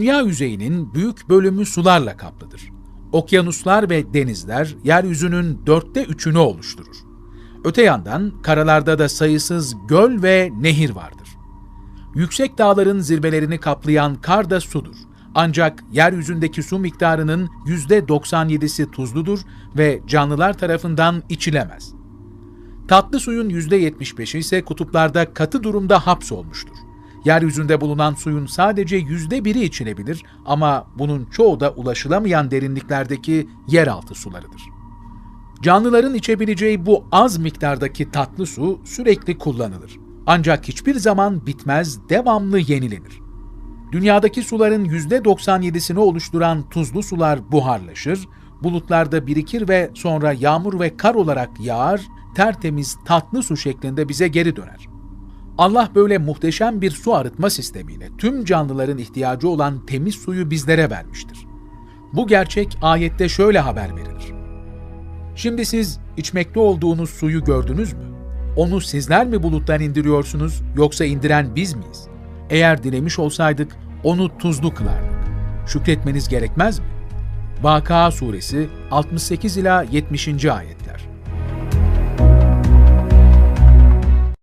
Dünya yüzeyinin büyük bölümü sularla kaplıdır. Okyanuslar ve denizler yeryüzünün dörtte üçünü oluşturur. Öte yandan karalarda da sayısız göl ve nehir vardır. Yüksek dağların zirvelerini kaplayan kar da sudur. Ancak yeryüzündeki su miktarının %97'si tuzludur ve canlılar tarafından içilemez. Tatlı suyun %75'i ise kutuplarda katı durumda hapsolmuştur. Yeryüzünde bulunan suyun sadece yüzde biri içilebilir ama bunun çoğu da ulaşılamayan derinliklerdeki yeraltı sularıdır. Canlıların içebileceği bu az miktardaki tatlı su sürekli kullanılır. Ancak hiçbir zaman bitmez, devamlı yenilenir. Dünyadaki suların %97'sini oluşturan tuzlu sular buharlaşır, bulutlarda birikir ve sonra yağmur ve kar olarak yağar, tertemiz tatlı su şeklinde bize geri döner. Allah böyle muhteşem bir su arıtma sistemiyle tüm canlıların ihtiyacı olan temiz suyu bizlere vermiştir. Bu gerçek ayette şöyle haber verilir. Şimdi siz içmekte olduğunuz suyu gördünüz mü? Onu sizler mi buluttan indiriyorsunuz yoksa indiren biz miyiz? Eğer dilemiş olsaydık onu tuzlu kılardık. Şükretmeniz gerekmez mi? Vakıa Suresi 68 ila 70. ayetler.